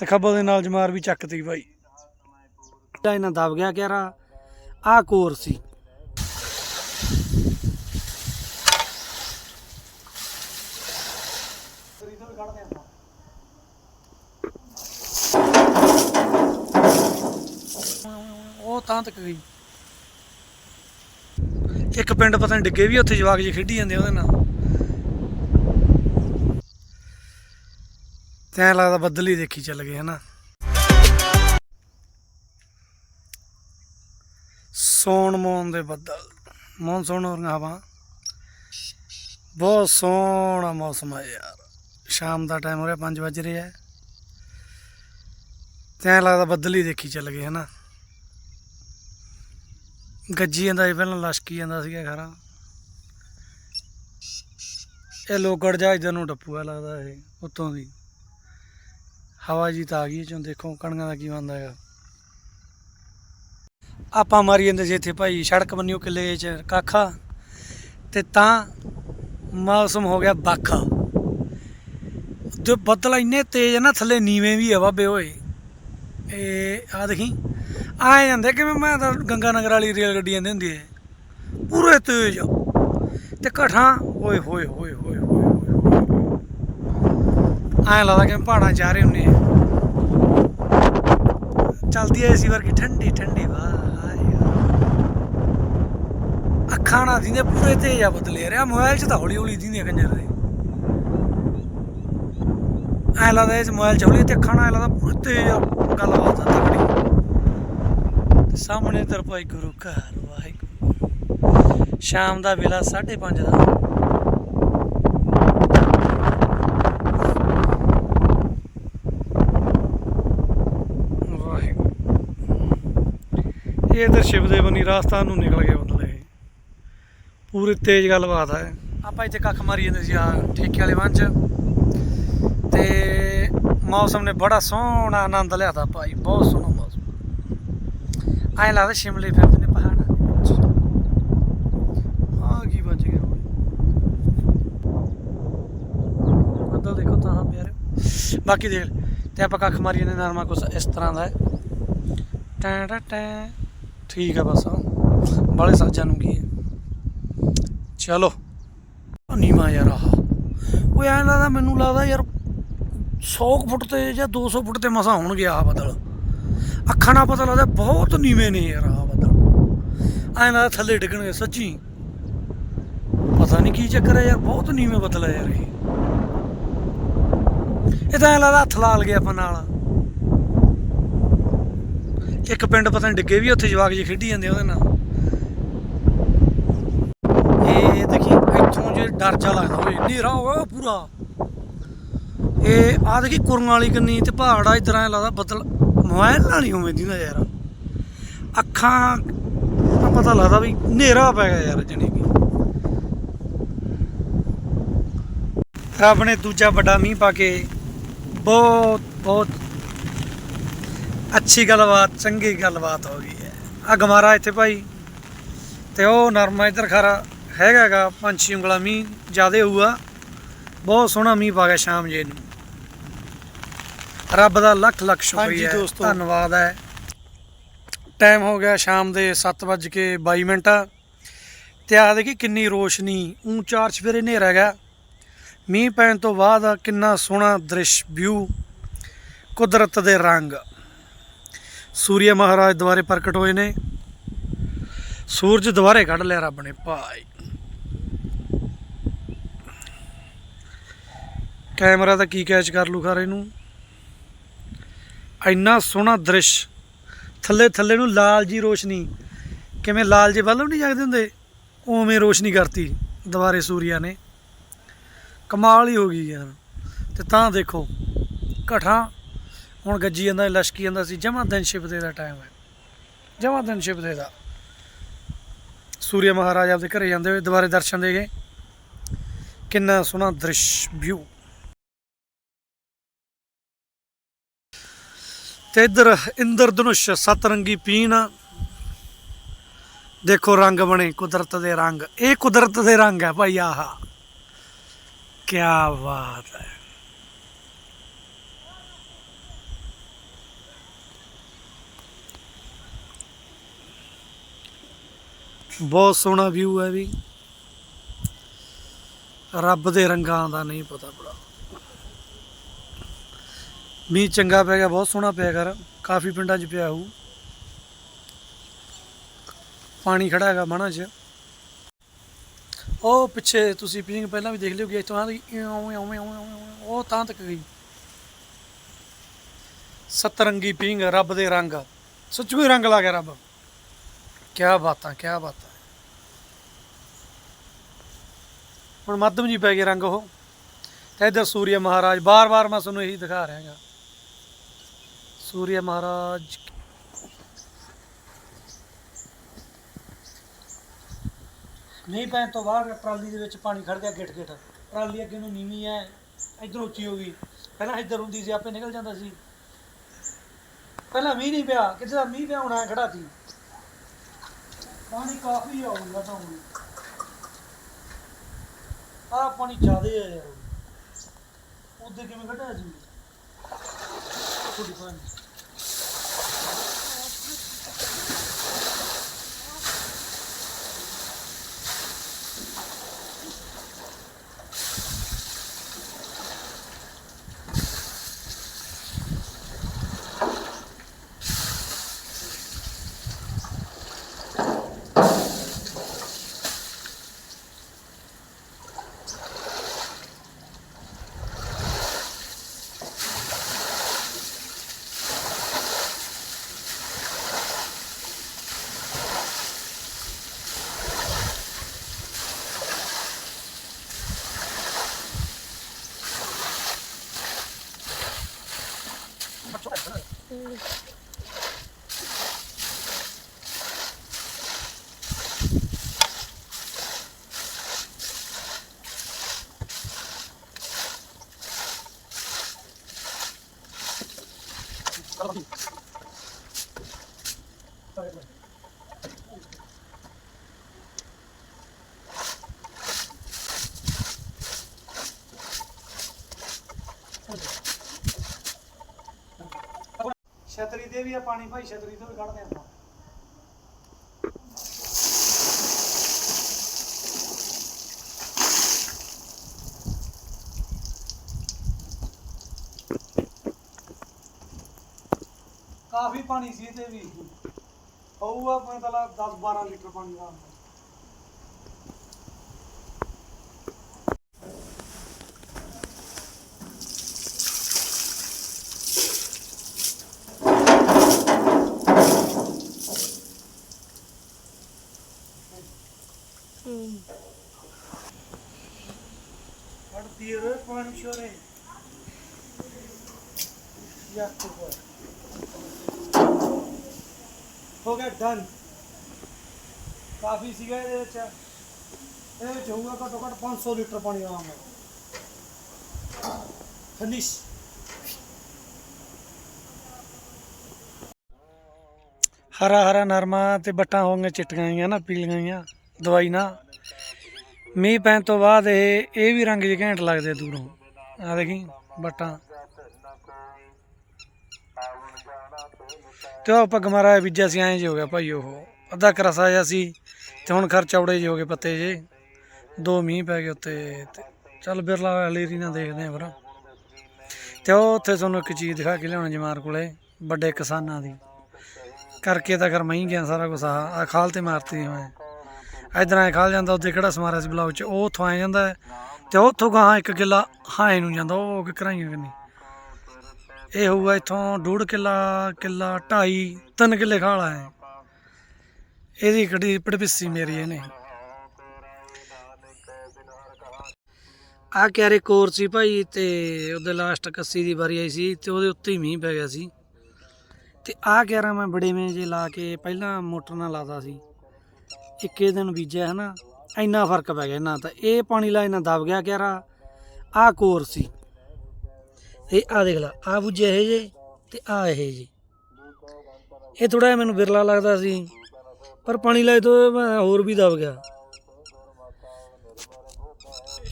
ਤੇ ਖੱਬਲ ਦੇ ਨਾਲ ਜਮਾਰ ਵੀ ਚੱਕਤੀ ਬਾਈ। ਜਿਹੜਾ ਇਹਨਾਂ ਦਬ ਗਿਆ ਕਿਹੜਾ ਆ ਕੋਰ ਸੀ। ਉਹ ਤਾਂ ਤੱਕ ਗਈ। ਇੱਕ ਪਿੰਡ ਪਤਾ ਨਹੀਂ ਡਿੱਗੇ ਵੀ ਉੱਥੇ ਜਵਾਕ ਜੀ ਖੇਡੀ ਜਾਂਦੇ ਉਹਦੇ ਨਾਲ। ਤੇ ਐਂ ਲੱਗਦਾ ਬੱਦਲ ਹੀ ਦੇਖੀ ਚੱਲ ਗਏ, ਹਨਾ? ਸੌਣ ਮੌਨ ਦੇ ਬੱਦਲ ਮੌਨਸੂਨ ਹੋ ਰਹੀਆਂ ਹਵਾ ਬਹੁਤ ਸੋਹਣਾ ਮੌਸਮ ਹੈ ਯਾਰ। ਸ਼ਾਮ ਦਾ ਟਾਈਮ ਹੋ ਰਿਹਾ 5 ਵਜ ਰਿਹਾ ਹੈ ਤੇ ਐਂ ਲੱਗਦਾ ਬੱਦਲ ਹੀ ਦੇਖੀ ਚੱਲ ਗਏ, ਹਨਾ? ਗੱਜੀ ਜਾਂਦਾ ਸੀ ਪਹਿਲਾਂ, ਲਸ਼ਕੀ ਜਾਂਦਾ ਸੀਗਾ ਖਰਾ। ਇਹ ਲੋਕੜ ਜਾ ਨੂੰ ਟੱਪੂਆ ਲੱਗਦਾ ਇਹ, ਉੱਤੋਂ ਦੀ। ਹਵਾ ਜੀ ਤਾਂ ਆ ਗਈ ਚੋਂ ਦੇਖੋ ਕਣਕਾਂ ਦਾ ਕੀ ਬਣਦਾ ਹੈਗਾ। ਆਪਾਂ ਮਾਰੀ ਜਾਂਦੇ ਸੀ ਇੱਥੇ ਭਾਈ, ਸੜਕ ਬੰਨਿਓ ਕਿਲੇ ਚ ਕਾਖਾ। ਤੇ ਤਾਂ ਮੌਸਮ ਹੋ ਗਿਆ ਬਾਖਾ। ਤੇ ਬੱਦਲ ਇੰਨੇ ਤੇਜ਼ ਆ ਨਾ, ਥੱਲੇ ਨੀਵੇਂ ਵੀ ਆ ਬਾਬੇ ਓਏ। ਇਹ ਆ ਦੇਖੀ, ਆਏ ਜਾਂਦੇ ਕਿਵੇਂ ਮੈਂ ਤਾਂ ਗੰਗਾ ਨਗਰ ਵਾਲੀ ਰੇਲ ਗੱਡੀ ਜਾਂਦੀ ਹੁੰਦੀ ਹੈ। ਪੂਰੇ ਤੇਜ਼ ਤੇ ਘਠਾਂ ਓਏ ਹੋਏ ਹੋਏ ਹੋਏ। ਹੋਏ ਲੱਗਦਾ ਕਿ ਪਹਾੜਾਂ ਜਾ ਰਹੇ ਹੁੰਨੇ ਆ। ਚਲਦੀ ਐ ਸੀ ਵਰਗੀ, ਠੰਡੀ ਠੰਡੀ, ਵਾਹ ਅੱਖਾਂ ਨਾ ਦਿੰਦੇ, ਪੂਰੇ ਤੇਜ਼ ਆ ਬਦਲੇ ਰਿਆ ਮੋਬਾਈਲ 'ਚ ਤਾਂ ਹੌਲੀ ਹੌਲੀ ਦਿੰਦੇ ਕੰਜਰ ਦੇ। ਐ ਲੱਗਦਾ ਇਸ ਮੋਬਾਈਲ 'ਚ ਹੌਲੀ, ਤੇ ਅੱਖਾਂ ਨਾਲ ਲੱਗਦਾ ਪੂਰੇ ਤੇਜ਼ ਆ। ਗੱਲਬਾਤ ਆ ਤਕੜੀ। ਸਾਹਮਣੇ ਤਰ ਗੁਰੂ ਘਰ, ਵਾਹਿਗੁਰੂ। ਸ਼ਾਮ ਦਾ ਵੇਲਾ 5:30 ਦਾ ਵਾਹਿਗੁਰੂ ਇਹ ਇਧਰ ਸ਼ਿਵ ਦੇ ਬਣੀ ਰਾਸਤਾ ਨੂੰ ਨਿਕਲ ਗਏ ਬਦਲੇ ਪੂਰੀ ਤੇਜ਼ ਗੱਲਬਾਤ ਹੈ। ਆਪਾਂ ਇੱਥੇ ਕੱਖ ਮਾਰੀ ਜਾਂਦੇ ਸੀ ਆ ਠੇਕੇ ਵਾਲੇ ਵੰਜ ਤੇ ਮੌਸਮ ਨੇ ਬੜਾ ਸੋਹਣਾ ਆਨੰਦ ਲਿਆਤਾ ਭਾਈ, ਬਹੁਤ ਸੋਹਣਾ ਮੌਸਮ। ਐਂ ਲੱਗਦਾ ਸ਼ਿਮਲੇ ਫਿਰਦੇ ਨੇ ਪਹਾੜਾਂ ਆ ਕੀ ਬਚ ਗਿਆ ਬੱਦਲ ਦੇਖੋ ਤਾਂ ਪਿਆਰੇ। ਬਾਕੀ ਦੇਖ ਤੇ ਆਪਾਂ ਕੱਖ ਮਾਰੀ ਜਾਂਦੇ ਨਰਮਾ ਕੁਛ ਇਸ ਤਰ੍ਹਾਂ ਦਾ ਹੈ। ਟੈਂ ਟੈਂ ਠੀਕ ਆ ਬਸ ਬਾਲੇ ਸਾਜਾਂ ਨੂੰ ਕੀ ਹੈ? ਚਲੋ। ਨੀਮਾ ਯਾਰ ਆਹ। ਉਹ ਐਂ ਲੱਗਦਾ ਮੈਨੂੰ ਲੱਗਦਾ ਯਾਰ 100 ਕੁ ਫੁੱਟ ਤੇ ਜਾਂ 200 ਫੁੱਟ ਤੇ ਮਸਾ ਹੋਣ ਗਿਆ ਆਹ ਬੱਦਲ। ਅੱਖਾਂ ਨਾਲ ਪਤਾ ਲੱਗਦਾ ਬਹੁਤ ਨੀਵੇਂ ਨੇ ਯਾਰ ਆਹ ਬੱਦਲ। ਐਂ ਲੱਗਦਾ ਥੱਲੇ ਡਿੱਗਣਗੇ ਸੱਚੀ। ਪਤਾ ਨਹੀਂ ਕੀ ਚੱਕਰ ਹੈ ਯਾਰ, ਬਹੁਤ ਨੀਵੇਂ ਬੱਦਲ ਹੈ ਯਾਰ ਇਹ। ਇਹ ਤਾਂ ਐਂ ਲੱਗਦਾ ਹੱਥ ਲਾ ਲਗੇ ਆਪਾਂ ਨਾਲ। ਇੱਕ ਪਿੰਡ ਪਤਾ ਨਹੀਂ ਡਿੱਗੇ ਵੀ ਉੱਥੇ ਜਵਾਕ ਜੀ ਖੇਡੀ ਜਾਂਦੇ ਉਹਦੇ ਨਾਲ। ਇਹ ਦੇਖੀ, ਇੱਥੋਂ ਜੇ ਡਰ ਜਾ ਲੱਗਦਾ ਓਏ ਹਨੇਰਾ ਹੋਇਆ ਪੂਰਾ। ਇਹ ਆ ਦੇਖੀ ਕੁਰੰਗ ਵਾਲੀ ਕੰਨੀ ਤੇ ਪਹਾੜ ਆ, ਇਧਰ ਲੱਗਦਾ ਬੱਦਲ, ਮੋਬਾਈਲ ਨਾਲ ਨਹੀਂ ਉਵੇਂ ਦੀਦਾ ਯਾਰ। ਅੱਖਾਂ ਪਤਾ ਲੱਗਦਾ ਵੀ ਹਨੇਰਾ ਪੈ ਗਿਆ ਯਾਰ, ਜਣੀ ਕਿ। ਰੱਬ ਨੇ ਦੂਜਾ ਵੱਡਾ ਮੀਂਹ ਪਾ ਕੇ ਬਹੁਤ ਬਹੁਤ ਅੱਛੀ ਗੱਲਬਾਤ ਚੰਗੀ ਗੱਲਬਾਤ ਹੋ ਗਈ ਹੈ। ਆ ਗਮਾਰਾ ਇੱਥੇ ਭਾਈ। ਤੇ ਉਹ ਨਰਮਾ ਇੱਧਰ ਖਰਾ ਹੈਗਾਗਾ ਪੰਜ ਛੇ ਉਂਗਲਾ ਮੀਂਹ ਜ਼ਿਆਦੇ ਹੋਊਗਾ। ਬਹੁਤ ਸੋਹਣਾ ਮੀਂਹ ਪਾ ਗਿਆ ਸ਼ਾਮ ਜੇ ਨੂੰ। ਰੱਬ ਦਾ ਲੱਖ ਲੱਖ ਸ਼ੁਕਰੀਆ। ਧੰਨਵਾਦ ਹੈ। ਟਾਈਮ ਹੋ ਗਿਆ ਸ਼ਾਮ ਦੇ 7:22 ਮਿੰਟ। ਤੇ ਆ ਦੇਖੀ ਕਿੰਨੀ ਰੋਸ਼ਨੀ ਉਂ ਚਾਰ ਚਫੇਰੇ ਹਨੇਰਾ ਹੈਗਾ। ਮੀਂਹ ਪੈਣ ਤੋਂ ਬਾਅਦ ਕਿੰਨਾ ਸੋਹਣਾ ਦ੍ਰਿਸ਼ ਵਿਊ ਕੁਦਰਤ ਦੇ ਰੰਗ। ਸੂਰਿਆ ਮਹਾਰਾਜ ਦੁਆਰੇ ਪ੍ਰਗਟ ਹੋਏ ਨੇ। ਸੂਰਜ ਦੁਆਰੇ ਕੱਢ ਲਿਆ ਰੱਬ ਨੇ, ਭਾਈ। ਕੈਮਰਾ ਤਾਂ ਕੀ ਕੈਚ ਕਰ ਲੂ ਖਾਰੇ ਨੂੰ ਇੰਨਾ ਸੋਹਣਾ ਦ੍ਰਿਸ਼। ਥੱਲੇ ਥੱਲੇ ਨੂੰ ਲਾਲ ਜੀ ਰੋਸ਼ਨੀ। ਕਿਵੇਂ ਲਾਲ ਜੇ ਬਲਬ ਨਹੀਂ ਜਗਦੇ ਹੁੰਦੇ? ਉਵੇਂ ਰੋਸ਼ਨੀ ਕਰਤੀ ਦੁਬਾਰੇ ਸੂਰਿਆ ਨੇ। ਕਮਾਲ ਹੀ ਹੋ ਗਈ ਯਾਰ। ਤੇ ਤਾਂ ਦੇਖੋ ਘਟਾਂ ਹੁਣ ਗੱਜੀ ਜਾਂਦਾ, ਲਸ਼ਕੀ ਜਾਂਦਾ ਸੀ, ਜਮਾ ਦਿਨ ਸ਼ਿਵਦੇ ਦਾ ਟਾਈਮ ਹੈ। ਜਮਾ ਦਿਨ ਸ਼ਿਵਦੇ ਦਾ ਸੂਰਿਆ ਮਹਾਰਾਜ ਆਪਦੇ ਘਰੇ ਜਾਂਦੇ ਹੋਏ ਦੁਬਾਰੇ ਦਰਸ਼ਨ ਦੇ ਗਏ। ਕਿੰਨਾ ਸੋਹਣਾ ਦ੍ਰਿਸ਼ ਵਿਊ ਤੇ ਇੱਧਰ ਇੰਦਰ ਧਨੁਸ਼, ਸਤਰੰਗੀ ਪੀਣ। ਦੇਖੋ ਰੰਗ ਬਣੇ, ਕੁਦਰਤ ਦੇ ਰੰਗ। ਇਹ ਕੁਦਰਤ ਦੇ ਰੰਗ ਹੈ ਭਾਈ ਆਹਾ। ਕੀ ਬਾਤ ਹੈ। ਬਹੁਤ ਸੋਹਣਾ ਵਿਊ ਹੈ ਵੀ। ਰੱਬ ਦੇ ਰੰਗਾਂ ਦਾ ਨਹੀਂ ਪਤਾ ਬੜਾ ਮੀਂਹ ਚੰਗਾ ਪੈ ਗਿਆ, ਬਹੁਤ ਸੋਹਣਾ ਪਿਆ ਕਰ ਕਾਫੀ ਪਿੰਡਾਂ 'ਚ ਪਿਆ ਹੋਊ। ਪਾਣੀ ਖੜਾ ਹੈਗਾ ਮਾਣਾ 'ਚ। ਉਹ ਪਿੱਛੇ ਤੁਸੀਂ ਪੀਂਗ ਪਹਿਲਾਂ ਵੀ ਦੇਖ ਲਿਓ ਕਿ ਇੱਥੋਂ ਆ ਉਹ ਤਾਂ ਤੱਕ ਗਈ। ਸਤਰੰਗੀ ਪੀਂਗ ਰੱਬ ਦੇ ਰੰਗ। ਸੱਚੂ ਰੰਗ ਲਾ ਗਿਆ ਰੱਬ। ਕਿਆ ਬਾਤਾਂ ਕਿਆ ਬਾਤਾਂ। ਹੁਣ ਮੱਧਮ ਜੀ ਪੈ ਗਏ ਰੰਗ ਉਹ। ਤੇ ਇਧਰ ਸੂਰਿਆ ਮਹਾਰਾਜ, ਬਾਰ-ਬਾਰ ਮੈਂ ਤੁਹਾਨੂੰ ਇਹੀ ਦਿਖਾ ਰਿਹਾ ਹਾਂ ਸੂਰਿਆ ਮਹਾਰਾਜ ਨਹੀਂ ਪੈਣ ਤੋਂ ਬਾਅਦ ਟਰਾਲੀ ਦੇ ਵਿੱਚ ਪਾਣੀ ਖੜ ਗਿਆ ਗਿੱਟ ਗਿੱਟ ਟਰਾਲੀ ਅੱਗੇ ਨੂੰ ਨੀਵੀਂ ਹੈ ਇਧਰ ਉੱਚੀ ਹੋ ਗਈ। ਪਹਿਲਾਂ ਇੱਧਰ ਹੁੰਦੀ ਸੀ, ਆਪੇ ਨਿਕਲ ਜਾਂਦਾ ਸੀ। ਪਹਿਲਾਂ ਮੀਂਹ ਨਹੀਂ ਪਿਆ, ਕਿਤੇ ਦਾ ਮੀਂਹ ਪਿਆ ਹੋਣਾ ਖੜਾ ਸੀ। ਪਾਣੀ ਕਾਫੀ ਆਉਂਦਾ ਤਾਂ ਆ ਪਾਣੀ ਜ਼ਿਆਦਾ ਆ ਯਾਰ। ਉਹਦੇ ਕਿਵੇਂ ਕੱਢਿਆ ਜੀ? ਥੋੜੀ ਪਾਣੀ 嗯。ਛਤਰੀ ਦੇ ਵੀ ਆ, ਪਾਣੀ ਭਾਈ ਛਤਰੀ ਤੋਂ ਵੀ ਕੱਢਦੇ ਆਪਾਂ। ਕਾਫੀ ਪਾਣੀ ਸੀ ਤੇ ਵੀ। ਹੋਊਗਾ ਆਪਣੇ ਤਲਾ 10 12 ਲੀਟਰ ਪਾਣੀ ਦਾ ਕੱਢਦੀ ਰੇ ਪਾਣੀ ਛੋਰੇ ਹੋ ਗਿਆ ਡਨ ਕਾਫੀ ਸੀਗਾ ਇਹਦੇ ਵਿੱਚ। ਇਹਦੇ ਵਿੱਚ ਹੋਊਗਾ ਘੱਟੋ ਘੱਟ 500 ਲੀਟਰ ਪਾਣੀ ਆਰਾਮ ਨਾਲ। ਫਿਨਿਸ਼ ਹਰਾ ਹਰਾ ਨਰਮਾ ਤੇ ਬੱਟਾਂ ਹੋ ਗਈਆਂ ਚਿੱਟੀਆਂ ਗਈਆਂ ਨਾ, ਪੀਲੀਆਂ ਗਈਆਂ ਦਵਾਈ ਨਾ। ਮੀਂਹ ਪੈਣ ਤੋਂ ਬਾਅਦ ਇਹ ਇਹ ਵੀ ਰੰਗ ਜਿਹੇ ਘੈਂਟ ਲੱਗਦੇ ਦੂਰੋਂ। ਆ ਦੇਖੀ, ਬੱਟਾਂ। ਤੇ ਉਹ ਆਪਾਂ ਗਮਾਰਾ ਬੀਜਿਆ ਸੀ, ਐਂ ਜੇ ਹੋ ਗਿਆ ਭਾਈ ਉਹ। ਅੱਧਾ ਕਰਸਾ ਜਿਹਾ ਸੀ, ਤੇ ਹੁਣ ਖਰ ਚੌੜੇ ਜਿਹੇ ਹੋ ਗਏ ਪੱਤੇ ਜੇ ਦੋ ਮੀਂਹ ਪੈ ਗਏ ਉੱਤੇ ਚੱਲ ਬਿਰਲਾ ਹਲੇਰੀ ਨਾ ਦੇਖਦੇ ਆ ਫਿਰ ਤੇ ਉਹ ਉੱਥੇ ਤੁਹਾਨੂੰ ਇੱਕ ਚੀਜ਼ ਦਿਖਾ ਕੇ ਲਿਆਉਣਾ ਜਮਾਰ ਕੋਲੇ, ਵੱਡੇ ਕਿਸਾਨਾਂ ਦੀ। ਕਰਕੇ ਤਾਂ ਕਰ ਮਹੀਂ ਗਿਆ ਸਾਰਾ ਕੁਝ ਆ ਆਹ ਖਾਲ ਤੇ ਮਾਰਤੀ ਮੈਂ। ਇਧਰ ਐ ਖਾਲ ਜਾਂਦਾ ਉੱਤੇ ਕਿਹੜਾ ਸਮਾਰਿਆ ਸੀ ਬਲਾਉ ਚ ਉਹ ਉੱਥੋਂ ਆ ਜਾਂਦਾ ਹੈ, ਤੇ ਉੱਥੋਂ ਗਾਹਾਂ ਇੱਕ ਕਿੱਲਾ ਹਾਏ ਨੂੰ ਜਾਂਦਾ ਉਹ ਕਿਕਰਾਈਆਂ ਕਿੰਨੀ। ਇਹ ਹੋਊਗਾ ਇੱਥੋਂ ਡੂਢ ਕਿੱਲਾ ਕਿੱਲਾ ਢਾਈ ਤਿੰਨ ਕਿੱਲੇ ਖਾਲਾ ਹੈ ਇਹਦੀ ਕੜੀ ਪੜਪਿੱਸੀ ਮੇਰੀ ਇਹਨੇ। ਆ ਕਿਆਰੇ ਕੋਰ ਸੀ ਭਾਈ ਤੇ ਉਹਦੇ ਲਾਸਟ ਕੱਸੀ ਦੀ ਵਾਰੀ ਆਈ ਸੀ ਤੇ ਉਹਦੇ ਉੱਤੇ ਹੀ ਮੀਂਹ ਪੈ ਗਿਆ ਸੀ। ਤੇ ਆ ਕਿਆਰਾ ਮੈਂ ਬੜੇ ਮੇ ਜੇ ਲਾ ਕੇ ਪਹਿਲਾਂ ਮੋਟਰ ਨਾਲ ਲਾਦਾ ਸੀ। ਇੱਕੇ ਦਿਨ ਬੀਜਿਆ ਹਨਾ ਇੰਨਾ ਫ਼ਰਕ ਪੈ ਗਿਆ ਨਾ ਤਾਂ। ਇਹ ਪਾਣੀ ਲਾ ਇਹਨਾਂ ਦਬ ਗਿਆ ਕਿਆਰਾ ਆ ਕੋਰ ਸੀ। ਇਹ ਆ ਦੇਖ ਲਾ ਆ ਬੁੱਝੇ ਇਹ ਜੇ ਤੇ ਆ ਇਹ ਜੇ। ਇਹ ਥੋੜਾ ਮੈਨੂੰ ਬਿਰਲਾ ਲੱਗਦਾ ਸੀ, ਪਰ ਪਾਣੀ ਲਾਏ ਤੋਂ ਹੋਰ ਵੀ ਦਬ ਗਿਆ।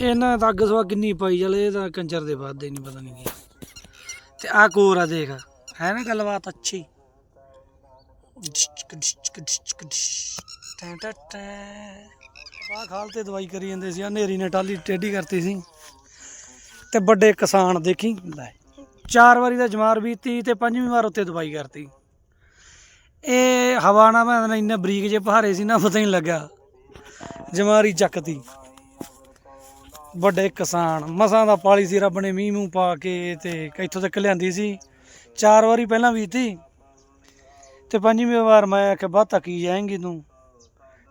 ਇਹਨਾਂ ਤਾਂ ਅੱਗ ਸਵਾ ਕਿੰਨੀ ਪਾਈ ਚਲੇ, ਇਹ ਤਾਂ ਕੰਚਰ ਦੇ ਬਾਅਦ ਹੀ ਨਹੀਂ ਪਤਾ ਨਹੀਂ ਕੀ। ਤੇ ਆ ਕੋਰ ਆ ਦੇਖ, ਹੈ ਨਾ ਗੱਲਬਾਤ ਅੱਛੀ। ਟੈਂ ਟੈਂ ਟੈਂ। ਖਾਲ ਤੇ ਦਵਾਈ ਕਰੀ ਜਾਂਦੇ ਸੀ ਆ ਨੇਰੀ ਨੇ ਟਾਲੀ ਟੇਢੀ ਕਰਤੀ ਸੀ। ਤੇ ਵੱਡੇ ਕਿਸਾਨ ਦੇਖੀ, ਲੈ, ਚਾਰ ਵਾਰੀ ਦਾ ਜਮਾਰ ਬੀਤੀ ਤੇ ਪੰਜਵੀਂ ਵਾਰ ਉੱਤੇ ਦਵਾਈ ਕਰਤੀ। ਇਹ ਹਵਾ ਨਾਲ ਮੈਂ ਇੰਨੇ ਬਰੀਕ ਜੇ ਪਹਾਰੇ ਸੀ ਨਾ, ਪਤਾ ਹੀ ਲੱਗਾ। ਜਮਾਰੀ ਚੱਕਤੀ। ਵੱਡੇ ਕਿਸਾਨ, ਮਸਾਂ ਦਾ ਪਾਲੀ ਸੀ, ਰੱਬ ਨੇ ਮੀਂਹ ਮੂੰਹ ਪਾ ਕੇ ਤੇ ਇੱਥੋਂ ਤੱਕ ਲਿਆਂਦੀ ਸੀ। ਚਾਰ ਵਾਰੀ ਪਹਿਲਾਂ ਬੀਤੀ ਤੇ ਪੰਜਵੀਂ ਵਾਰ ਮੈਂ ਆਖਿਆ ਬਾਤਾ ਕੀ ਜਾਏਂਗੀ ਤੂੰ?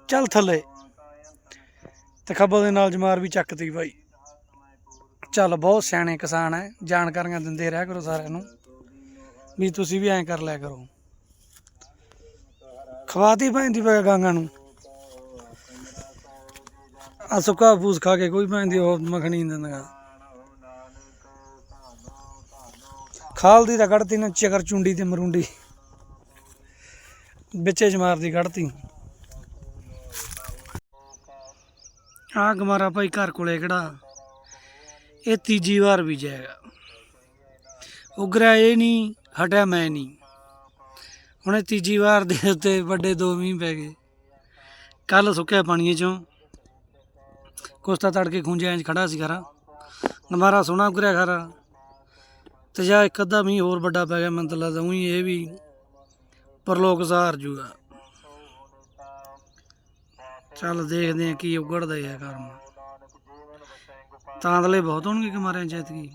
ਚੱਲ ਥੱਲੇ। ਤੇ ਖੱਬਲ ਦੇ ਨਾਲ ਜਮਾਰ ਵੀ ਚੱਕਤੀ ਬਾਈ। ਚੱਲ, ਬਹੁਤ ਸਿਆਣੇ ਕਿਸਾਨ ਹੈ ਜਾਣਕਾਰੀਆਂ ਦਿੰਦੇ ਰਹਿ ਕਰੋ ਸਾਰਿਆਂ ਨੂੰ। ਵੀ ਤੁਸੀਂ ਵੀ ਐਂ ਕਰ ਲਿਆ ਕਰੋ। ਖਵਾਤੀ ਪੈਂਦੀ ਪੈ ਗਾਂਗਾ ਨੂੰ। ਆ ਸੁੱਕਾ ਫੂਸ ਖਾ ਕੇ ਕੋਈ ਪੈਂਦੀ ਉਹ ਮੱਖਣੀ ਨਹੀਂ ਦਿੰਦਾ। ਖਾਲ ਦੀ ਤਾਂ ਕੱਢਤੀ ਨਾ, ਚਕਰ ਚੁੰਡੀ ਤੇ ਮਰੁੰਡੀ। ਵਿੱਚੇ ਜਮਾਰ ਦੀ ਕੱਢਤੀ। ਆ ਗਮਾਰਾ ਭਾਈ ਘਰ ਕੋਲੇ ਕਿਹੜਾ? ਇਹ ਤੀਜੀ ਵਾਰ ਬੀਜਿਆਗਾ ਉਗਰਿਆ ਇਹ ਨਹੀਂ, ਹਟਿਆ ਮੈਂ ਨਹੀਂ। ਹੁਣ ਇਹ ਤੀਜੀ ਵਾਰ ਦੇ ਉੱਤੇ ਵੱਡੇ ਦੋ ਮੀਂਹ ਪੈ ਗਏ। ਕੱਲ ਸੁੱਕਿਆ ਪਾਣੀ ਚੋਂ। ਕੋਸਤਾ ਤੜਕੇ ਖੁੰਝਿਆਂ 'ਚ ਖੜਾ ਸੀ ਖਰਾ ਗਮਾਰਾ ਸੋਹਣਾ ਉਗਰਿਆ ਖਰਾ ਤੇ ਜਾਂ ਇੱਕ ਅੱਧਾ ਮੀਂਹ ਹੋਰ ਵੱਡਾ ਪੈ ਗਿਆ, ਮੈਨੂੰ ਤਾਂ ਲੱਗਦਾ ਉਹੀ ਇਹ ਵੀ ਪਰਲੋਕ ਸਾਰ ਜੂਗਾ। ਚੱਲ ਦੇਖਦੇ ਆ ਕੀ ਉਗੜਦਾ ਹੈ ਕਰਮ। ਤਾਂਦਲੇ ਬਹੁਤ ਹੋਣਗੇ ਕਿ ਮਾਰਿਆਂ ਚ ਐਤਕੀ